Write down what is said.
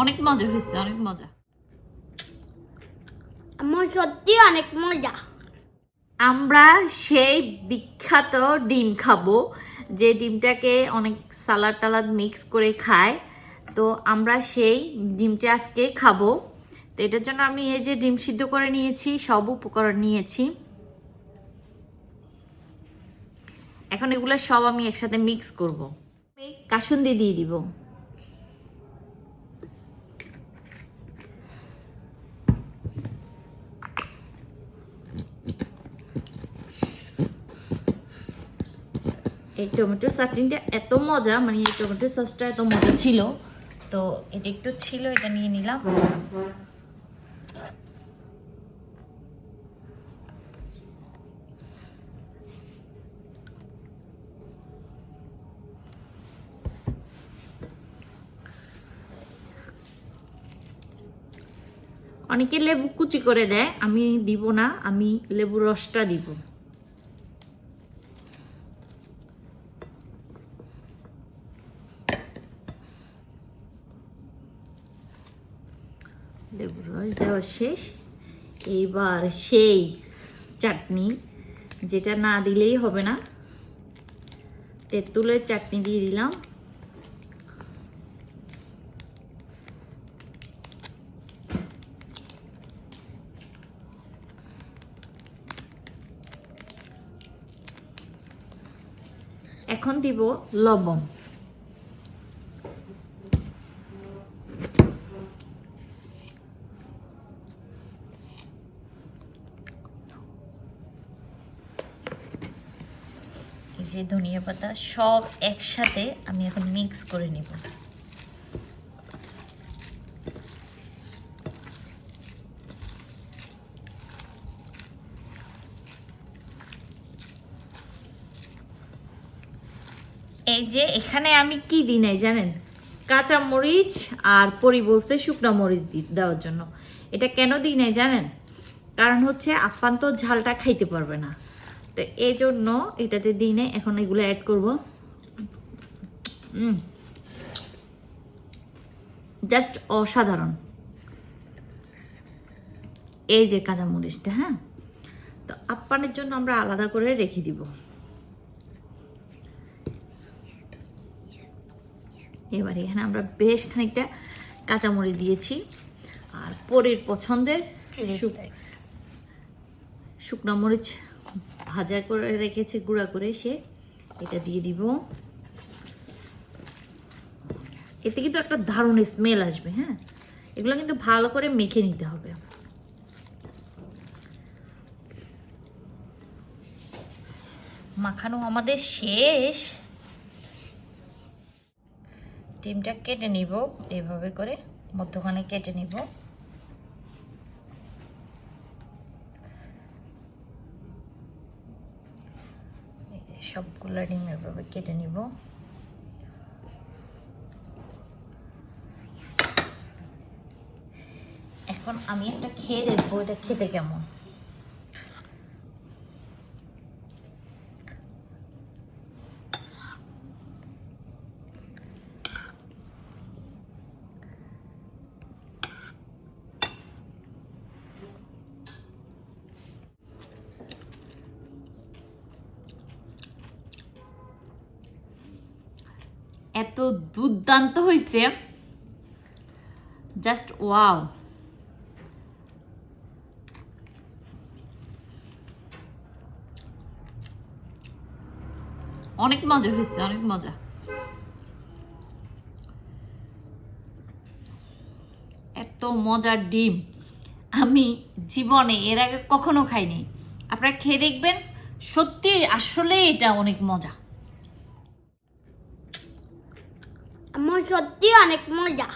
অনেক মজা হয়েছে অনেক মজা। আমার সত্যি অনেক মজা। আমরা সেই বিখ্যাত ডিম খাব যে ডিমটাকে অনেক সালাদ টালাদ মিক্স করে খায়। তো আমরা সেই ডিমটা আজকে খাব। তো এটার জন্য আমি এই যে ডিম সিদ্ধ করে নিয়েছি সব উপকরণ নিয়েছি। এখন এগুলো সব আমি একসাথে মিক্স করব। কাসুন্দি দিয়ে দিব। এই টমেটো চাটনিটা এত মজা মানে এই টমেটো সসটা এত মজা ছিল। তো এটা একটু ছিল, এটা নিয়ে নিলাম। অনেকে লেবু কুচি করে দেয়, আমি দিব না, আমি লেবু রসটা দিব। লেবুর রস দেওয়া শেষ। এইবার সেই চাটনি, যেটা না দিলেই হবে না। তেঁতুলের চাটনি দিয়ে দিলাম। এখন দিব লবণ। যে ধনিয়া পাতা সব একসাথে আমি এখন মিক্স করে নেব। এই যে এখানে আমি কি দিই নাই জানেন? কাঁচা মরিচ আর পরি বলছে শুকনো মরিচ দেওয়ার জন্য। এটা কেন দিই নাই জানেন? কারণ হচ্ছে আপ্পান তো ঝালটা খাইতে পারবে না। তো এই জন্য এটাতে দিই নাই এখন এগুলো অ্যাড করব। জাস্ট অসাধারণ। এই যে কাঁচা মরিচটা হ্যাঁ? তো আপ্পানের জন্য আমরা আলাদা করে রেখে দিব। এবার এখানে আমরা বেশ খানিকটা কাঁচামরিচ দিয়েছি। আর পরের পছন্দের শুকনো মরিচ ভাজা করে রেখেছে, গুঁড়া করে সে। এটা দিয়ে দিব। এতে কিন্তু একটা দারুণ স্মেল আসবে হ্যাঁ? এগুলো কিন্তু ভালো করে মেখে নিতে হবে। মাখানো আমাদের শেষ। ডিমটা কেটে নিব, এভাবে করে মধ্যখানে কেটে নিব। সবগুলো ডিম এভাবে কেটে নিব। এখন আমি একটা খেয়ে দেখব এটা খেতে কেমন। এত দুর্দান্ত হয়েছে জাস্ট ওয়াও অনেক মজা হয়েছে অনেক মজা। এত মজার ডিম। আমি জীবনে এর আগে কখনো খাইনি। আপনারা খেয়ে দেখবেন, সত্যি আসলে এটা অনেক মজা। আমার সত্যি অনেক মজা।